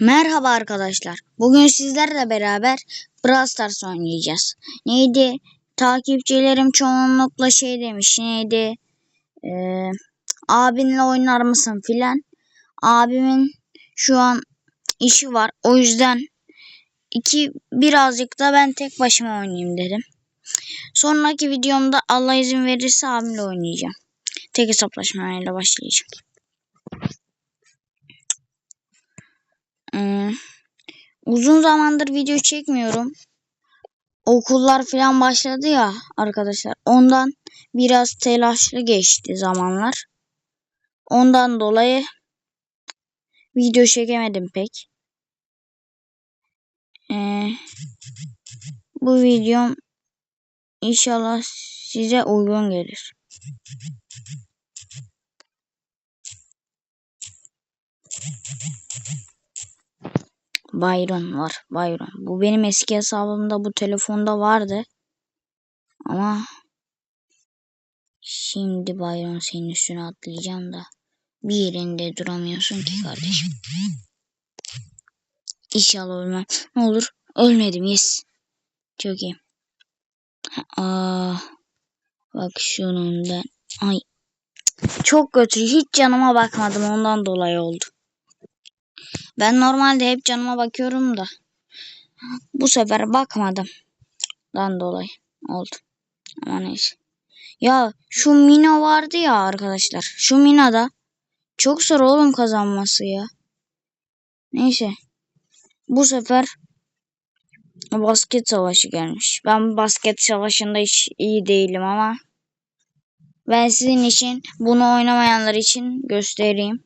Merhaba arkadaşlar. Bugün sizlerle beraber Brawl Stars oynayacağız. Neydi? Takipçilerim çoğunlukla şey demiş. Neydi? Ee, abinle oynar mısın filan. Abimin şu an işi var. O yüzden iki birazcık da ben tek başıma oynayayım dedim. Sonraki videomda Allah izin verirse abimle oynayacağım. Tek hesaplaşmayla başlayacağım. Uzun zamandır video çekmiyorum. Okullar falan başladı ya arkadaşlar. Ondan biraz telaşlı geçti zamanlar. Ondan dolayı video çekemedim pek. Ee, bu videom inşallah size uygun gelir. Byron var. Byron. Bu benim eski hesabımda bu telefonda vardı. Ama şimdi Byron senin üstüne atlayacağım da bir yerinde duramıyorsun ki kardeşim. İnşallah ölmem. Ne olur ölmedim yes. Çok iyi. Aa, bak şunun ben. Ay. Çok kötü. Hiç canıma bakmadım ondan dolayı oldu. Ben normalde hep canıma bakıyorum da. Bu sefer bakmadım. Dan dolayı oldu. Ama neyse. Ya şu Mina vardı ya arkadaşlar. Şu Mina da çok zor oğlum kazanması ya. Neyse. Bu sefer basket savaşı gelmiş. Ben basket savaşında hiç iyi değilim ama ben sizin için bunu oynamayanlar için göstereyim.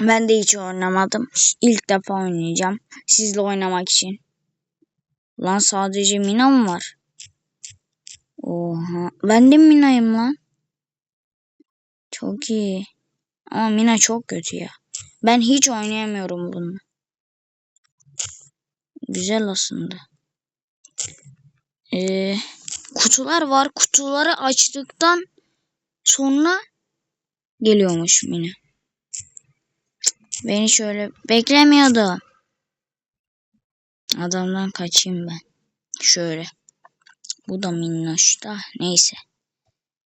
Ben de hiç oynamadım. İlk defa oynayacağım. Sizle oynamak için. Lan sadece Mina mı var? Oha. Ben de Mina'yım lan. Çok iyi. Ama Mina çok kötü ya. Ben hiç oynayamıyorum bunu. Güzel aslında. Ee, kutular var. Kutuları açtıktan sonra geliyormuş Mina. Beni şöyle beklemiyordu. Adamdan kaçayım ben. Şöyle. Bu da minnoş da. Neyse.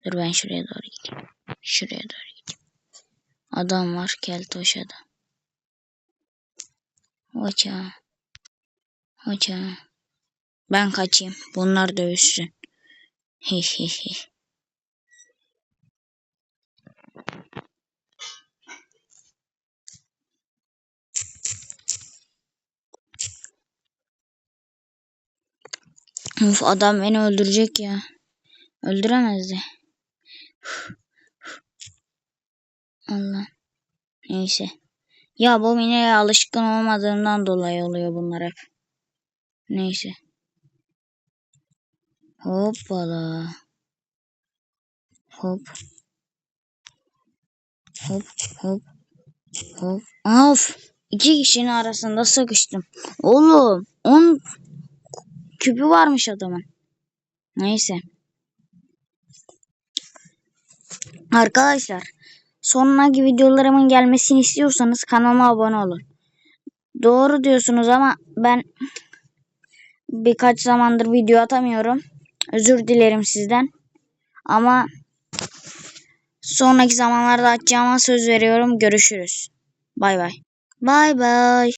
Dur ben şuraya doğru gideyim. Şuraya doğru gideyim. Adam var keltoş adam. Hoca. Hoca. Ben kaçayım. Bunlar dövüşsün. Hi hi. Of adam beni öldürecek ya. Öldüremezdi. Allah. Neyse. Ya bu mineye alışkın olmadığımdan dolayı oluyor bunlar hep. Neyse. Hoppala. Hop. Hop hop. Hop. Of. İki kişinin arasında sıkıştım. Oğlum. On küpü varmış adamın. Neyse. Arkadaşlar sonraki videolarımın gelmesini istiyorsanız kanalıma abone olun. Doğru diyorsunuz ama ben birkaç zamandır video atamıyorum. Özür dilerim sizden. Ama sonraki zamanlarda atacağıma söz veriyorum. Görüşürüz. Bay bay. Bay bay.